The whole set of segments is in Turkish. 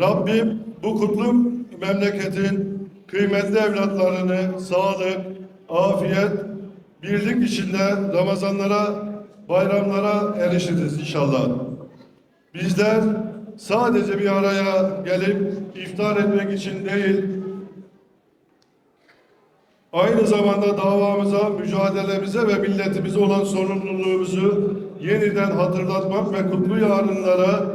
Rabbim bu kutlu memleketin kıymetli evlatlarını sağlık, afiyet, birlik içinde Ramazanlara, bayramlara erişiriz inşallah. Bizler sadece bir araya gelip iftar etmek için değil, aynı zamanda davamıza, mücadelemize ve milletimize olan sorumluluğumuzu yeniden hatırlatmak ve kutlu yarınlara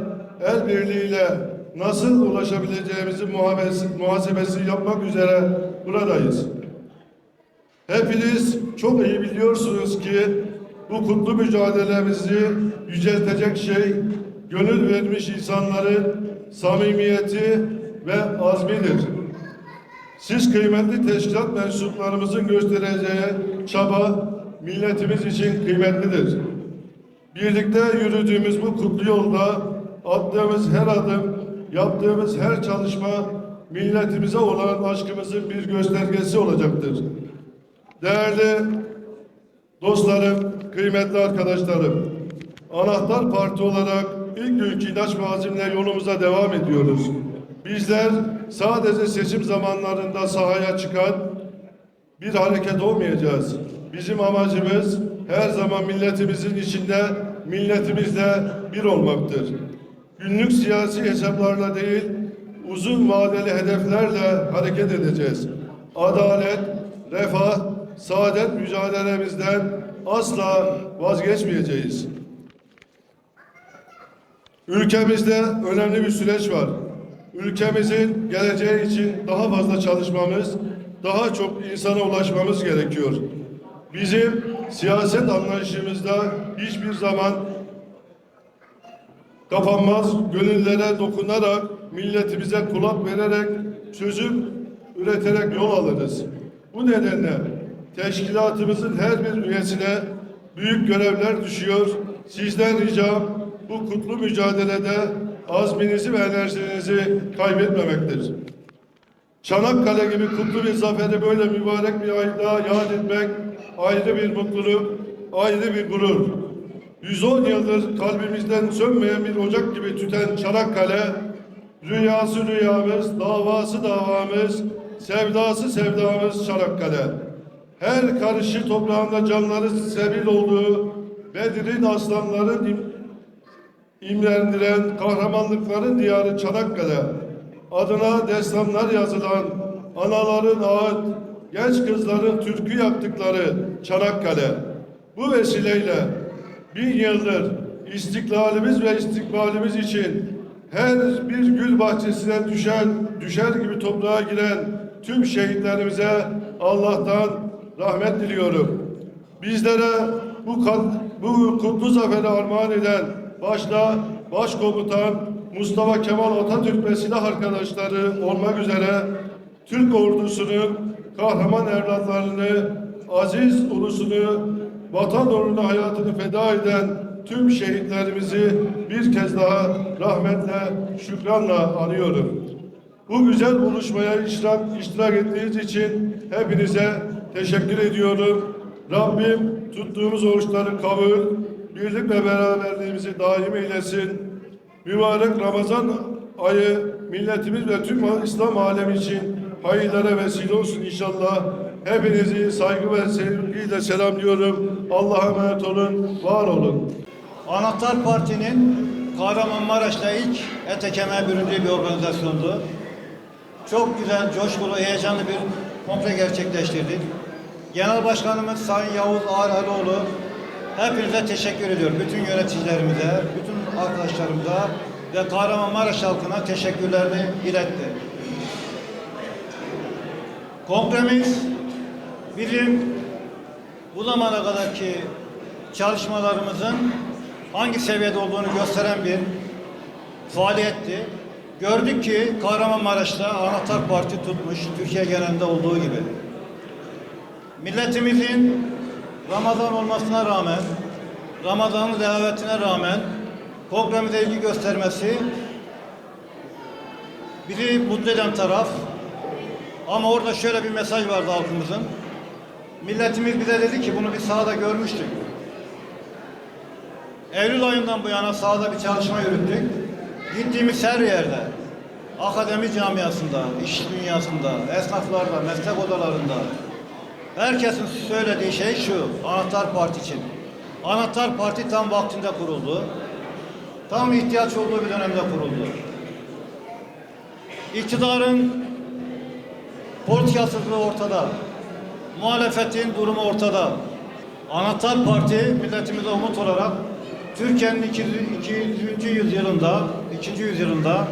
el birliğiyle nasıl ulaşabileceğimizi muhasebesi, yapmak üzere buradayız. Hepiniz çok iyi biliyorsunuz ki bu kutlu mücadelemizi yüceltecek şey gönül vermiş insanların samimiyeti ve azmidir. Siz kıymetli teşkilat mensuplarımızın göstereceği çaba milletimiz için kıymetlidir. Birlikte yürüdüğümüz bu kutlu yolda attığımız her adım, yaptığımız her çalışma milletimize olan aşkımızın bir göstergesi olacaktır. Değerli dostlarım, kıymetli arkadaşlarım, Anahtar Parti olarak ilk günkü inanç ve azimle yolumuza devam ediyoruz. Bizler sadece seçim zamanlarında sahaya çıkan bir hareket olmayacağız. Bizim amacımız her zaman milletimizin içinde, milletimizle bir olmaktır. Günlük siyasi hesaplarla değil, uzun vadeli hedeflerle hareket edeceğiz. Adalet, refah, saadet mücadelemizden asla vazgeçmeyeceğiz. Ülkemizde önemli bir süreç var. Ülkemizin geleceği için daha fazla çalışmamız, daha çok insana ulaşmamız gerekiyor. Bizim siyaset anlayışımızda hiçbir zaman kapanmaz, gönüllere dokunarak, milletimize kulak vererek, çözüm üreterek yol alırız. Bu nedenle teşkilatımızın her bir üyesine büyük görevler düşüyor. Sizden ricam bu kutlu mücadelede azminizi ve enerjinizi kaybetmemektir. Çanakkale gibi kutlu bir zaferi böyle mübarek bir ayda yad etmek ayrı bir mutluluk, ayrı bir gurur. 110 yıldır kalbimizden sönmeyen bir ocak gibi tüten Çanakkale, rüyası rüyamız, davası davamız, sevdası sevdamız Çanakkale. Her karışı toprağında canları sebil olduğu, Bedir'in aslanların im- imrendiren kahramanlıkların diyarı Çanakkale. Adına destanlar yazılan anaların ağıt, genç kızların türkü yaptıkları Çanakkale. Bu vesileyle bin yıldır istiklalimiz ve istikbalimiz için her bir gül bahçesine düşen, düşer gibi toprağa giren tüm şehitlerimize Allah'tan rahmet diliyorum. Bizlere bu, kat, bu kutlu zaferi armağan eden başta Başkomutan Mustafa Kemal Atatürk ve silah arkadaşları olmak üzere Türk ordusunun kahraman evlatlarını, aziz ulusunu, vatan uğruna hayatını feda eden tüm şehitlerimizi bir kez daha rahmetle, şükranla anıyorum. Bu güzel buluşmaya iştirak, iştirak ettiğiniz için hepinize teşekkür ediyorum. Rabbim tuttuğumuz oruçları kabul, birlik ve beraberliğimizi daim eylesin. Mübarek Ramazan ayı milletimiz ve tüm İslam alemi için hayırlara vesile olsun inşallah. Hepinizi saygı ve sevgiyle selamlıyorum. Allah'a emanet olun, var olun. Anahtar Parti'nin Kahramanmaraş'ta ilk ete kemer büründüğü bir organizasyondu. Çok güzel, coşkulu, heyecanlı bir kongre gerçekleştirdik. Genel Başkanımız Sayın Yavuz Ağar Alioğlu hepinize teşekkür ediyorum. Bütün yöneticilerimize, bütün arkadaşlarımıza ve Kahramanmaraş halkına teşekkürlerini iletti. Kongremiz bizim bu zamana kadarki çalışmalarımızın hangi seviyede olduğunu gösteren bir faaliyetti. Gördük ki Kahramanmaraş'ta Anahtar Parti tutmuş, Türkiye genelinde olduğu gibi. Milletimizin Ramazan olmasına rağmen, Ramazan'ın davetine rağmen kongremize ilgi göstermesi bizi mutlu eden taraf. Ama orada şöyle bir mesaj vardı halkımızın. Milletimiz bize dedi ki bunu biz sahada görmüştük. Eylül ayından bu yana sahada bir çalışma yürüttük. Gittiğimiz her yerde akademi camiasında, iş dünyasında, esnaflarda, meslek odalarında herkesin söylediği şey şu, Anahtar Parti için. Anahtar Parti tam vaktinde kuruldu. Tam ihtiyaç olduğu bir dönemde kuruldu. İktidarın politikasızlığı ortada. Muhalefetin durumu ortada. Anahtar Parti milletimize umut olarak Türkiye'nin 200. yüzyılında, 2. yüzyılında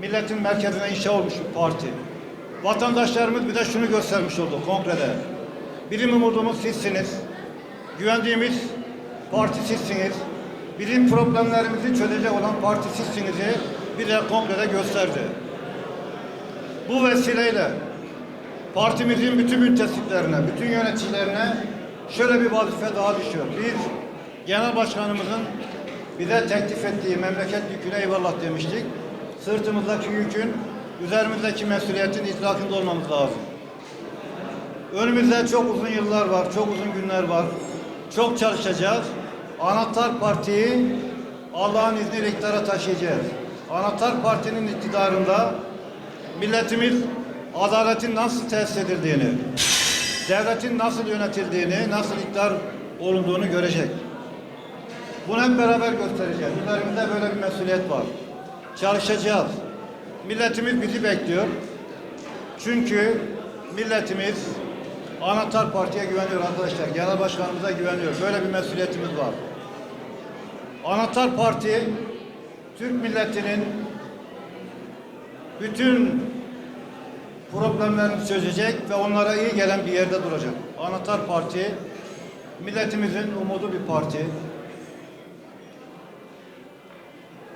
milletin merkezine inşa olmuş bir parti. Vatandaşlarımız bir de şunu göstermiş oldu kongrede. Bilim umudumuz sizsiniz. Güvendiğimiz parti sizsiniz. Bilim problemlerimizi çözecek olan parti sizsinizi bir de kongrede gösterdi. Bu vesileyle partimizin bütün müntesiplerine, bütün yöneticilerine şöyle bir vazife daha düşüyor. Biz genel başkanımızın bize teklif ettiği memleket yüküne eyvallah demiştik. Sırtımızdaki yükün, üzerimizdeki mesuliyetin idrakında olmamız lazım. Önümüzde çok uzun yıllar var, çok uzun günler var. Çok çalışacağız. Anahtar Parti'yi Allah'ın izniyle iktidara taşıyacağız. Anahtar Parti'nin iktidarında milletimiz adaletin nasıl tesis edildiğini, devletin nasıl yönetildiğini, nasıl iktidar olunduğunu görecek. Bunu hep beraber göstereceğiz. Üzerimizde böyle bir mesuliyet var. Çalışacağız. Milletimiz bizi bekliyor. Çünkü milletimiz Anahtar Parti'ye güveniyor arkadaşlar. Genel başkanımıza güveniyor. Böyle bir mesuliyetimiz var. Anahtar Parti Türk milletinin bütün problemlerini çözecek ve onlara iyi gelen bir yerde duracak. Anahtar Parti milletimizin umudu bir parti.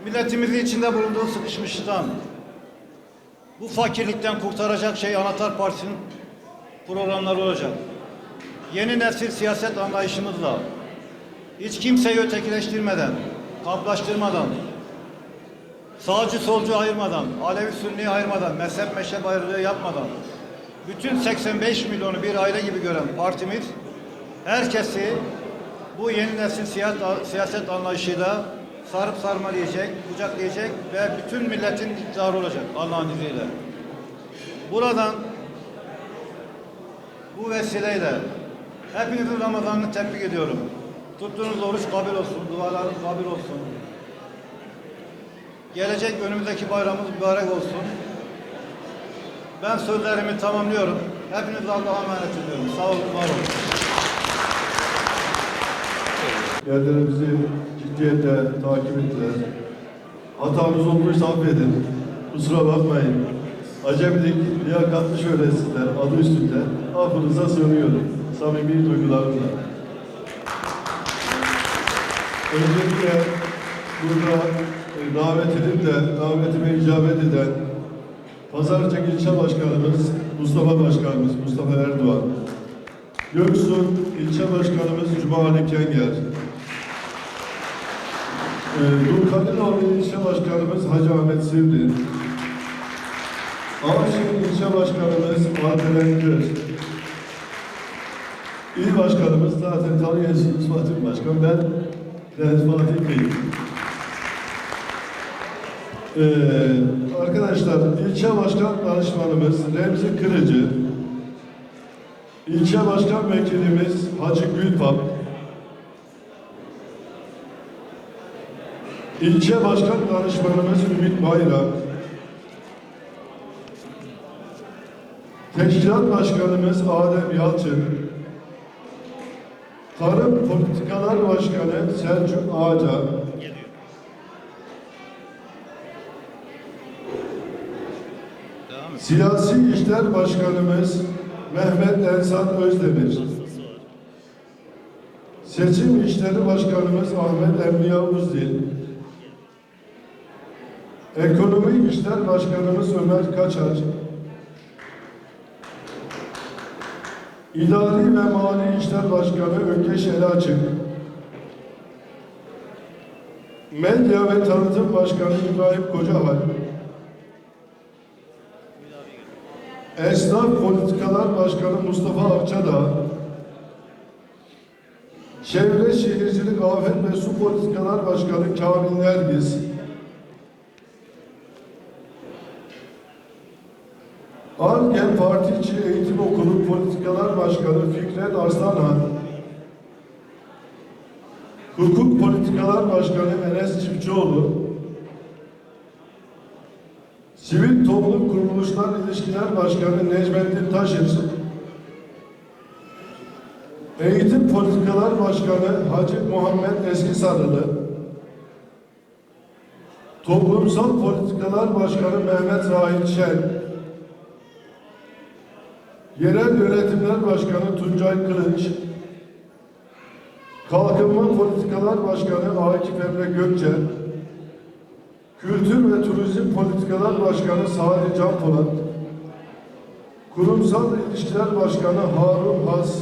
Milletimizi içinde bulunduğu sıkışmışlıktan, bu fakirlikten kurtaracak şey Anahtar Partisi'nin programları olacak. Yeni nesil siyaset anlayışımızla, hiç kimseyi ötekileştirmeden, kamplaştırmadan, sağcı solcu ayırmadan, Alevi Sünni ayırmadan, mezhep meşrep ayrılığı yapmadan, bütün 85 milyonu bir aile gibi gören partimiz, herkesi bu yeni nesil siyaset, siyaset anlayışıyla sarıp sarmalayacak, kucaklayacak ve bütün milletin iktidarı olacak Allah'ın izniyle. Buradan bu vesileyle hepinizin Ramazan'ını tebrik ediyorum. Tuttuğunuz oruç kabul olsun, dualarınız kabul olsun. Gelecek önümüzdeki bayramımız mübarek olsun. Ben sözlerimi tamamlıyorum. Hepinizi Allah'a emanet ediyorum. Sağ olun, var olun. Yerlerimizi ciddiyetle takip ettiler. Hatamız olmuşsa affedin. Kusura bakmayın. Acemilik, liyakatlı şöhresizler adı üstünde affınıza sığınıyorum. Samimi duygularımla. Öncelikle burada davet edip de davetime icabet eden Pazarcık İlçe Başkanımız Mustafa Başkanımız Mustafa Erdoğan, Göksun İlçe Başkanımız Cuma Ali Kenger, e, Dulkadiroğlu İlçe Başkanımız Hacı Ahmet Sivri, Avşin İlçe Başkanımız Alperen Gür, İl Başkanımız zaten tanıyorsunuz Fatih Başkan, ben Deniz Fatih Bey. Ee, arkadaşlar, ilçe başkan danışmanımız Remzi Kırıcı, ilçe başkan vekilimiz Hacı Gülpap, ilçe başkan danışmanımız Ümit Bayrak, teşkilat başkanımız Adem Yalçın, Tarım Politikalar Başkanı Selçuk Ağaca, Siyasi İşler Başkanımız Mehmet Ensat Özdemir. Seçim İşleri Başkanımız Ahmet Emniya Uzdil. Ekonomi İşler Başkanımız Ömer Kaçar. İdari ve Mali İşler Başkanı Ökeş Elaçık. Medya ve Tanıtım Başkanı İbrahim Kocahal. Esnaf Politikalar Başkanı Mustafa Akçadağ, Çevre Şehircilik Afet ve Su Politikalar Başkanı Kamil Nergis, Argen Parti İçi Eğitim Okulu Politikalar Başkanı Fikret Arslanhan, Hukuk Politikalar Başkanı Enes Çiftçioğlu, Sivil Toplum Kuruluşlar İlişkiler Başkanı Necmettin Taşır, Eğitim Politikalar Başkanı Hacı Muhammed Eskisarılı, Toplumsal Politikalar Başkanı Mehmet Rahil Şen, Yerel Yönetimler Başkanı Tuncay Kılıç, Kalkınma Politikalar Başkanı Akif Emre Gökçe, Kültür ve Turizm Politikalar Başkanı Sadi Can Polat, Kurumsal İlişkiler Başkanı Harun Has,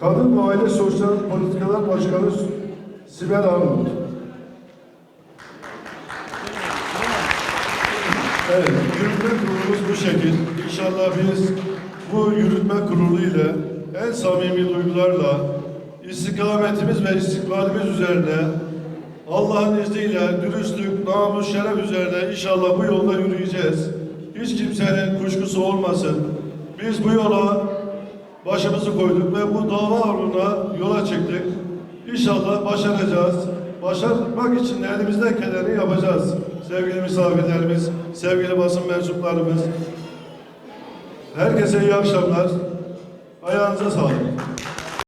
Kadın ve Aile Sosyal Politikalar Başkanı Sibel Arnavut. Evet, yürütme kurulumuz bu şekil. İnşallah biz bu yürütme kurulu ile en samimi duygularla istikametimiz ve istikbalimiz üzerine Allah'ın izniyle dürüstlük, namus, şeref üzerine inşallah bu yolda yürüyeceğiz. Hiç kimsenin kuşkusu olmasın. Biz bu yola başımızı koyduk ve bu dava uğruna yola çıktık. İnşallah başaracağız. Başarmak için de elimizden geleni yapacağız. Sevgili misafirlerimiz, sevgili basın mensuplarımız. Herkese iyi akşamlar. Ayağınıza sağlık.